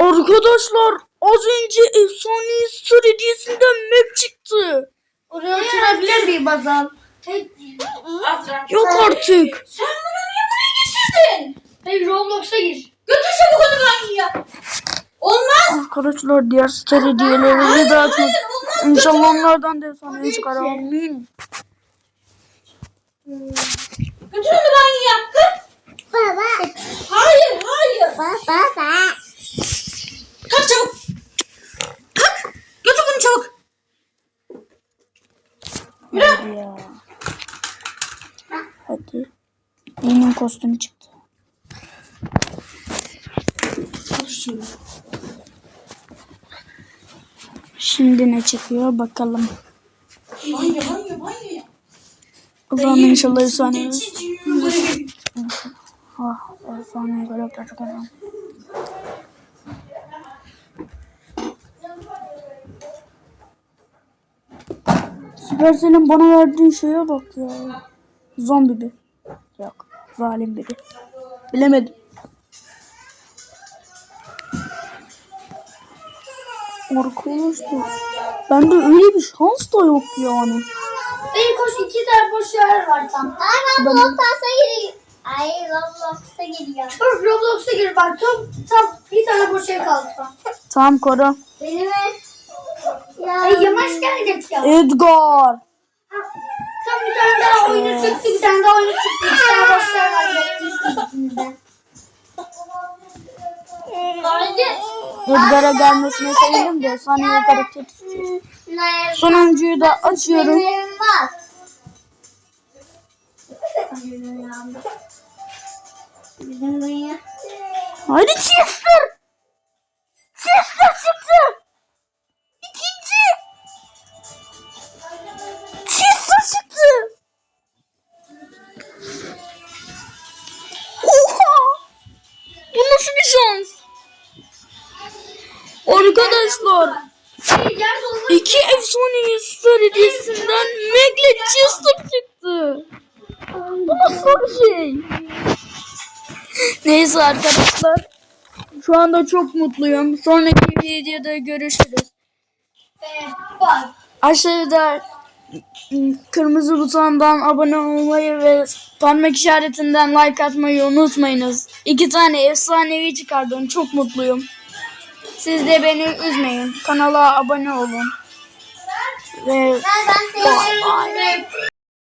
Arkadaşlar az önce efsane sır hediyesinden map çıktı. Oraya oturabilir miyim Azal? Yok artık. Sen bunu niye buraya getirdin? Hayır Roblox'a gir. Götür çabuk onu banyoya. Olmaz. Arkadaşlar diğer sır hediyelerini de açmak. İnşallah onlardan da efsane çıkar. Amin. Götür onu banyoya. Kalk. Baba. Hayır hayır. Baba. Kalk çabuk. Kalk. Götür bunu çabuk. Hadi ya. Hadi. Benim kostümü çıktı. Şimdi ne çıkıyor bakalım. Banyo banyo banyo. Allah'ım inşallah efsane. Ah, efsane karakter çıkarım. Süpersel'in bana verdiği şeye bak ya. Zombi bir. Yok. Zalim biri. Bilemedim. Arkadaşlar. Bende öyle bir şans da yok yani. Benim koş iki tane boş yer var tam. Ay Roblox'a gireyim. Ay Roblox'a giriyor. Dur Roblox'a gir bak tam, tam bir tane boş yer kaldı. Tamam Kora. Ay yavaş gelecek ya. Edgar. Tam bir tane daha oyunu çıktı, bir tane daha oyunu çıktı. İki tane yer var. Haydi. Edgar'a gelmesine sevindim de bir karakter. Sonuncuyu da açıyorum. Hadi Chester. Şans? Arkadaşlar iki efsane star hediyesinden Meg'le Chester çıktı. Bu nasıl bir şey? Neyse arkadaşlar. Şu anda çok mutluyum. Sonraki videoda görüşürüz. Aşağıda kırmızı butondan abone olmayı ve parmak işaretinden like atmayı unutmayınız. İki tane efsanevi çıkardım. Çok mutluyum. Siz de beni üzmeyin. Kanala abone olun. Ve Ben, ben seni seviyorum.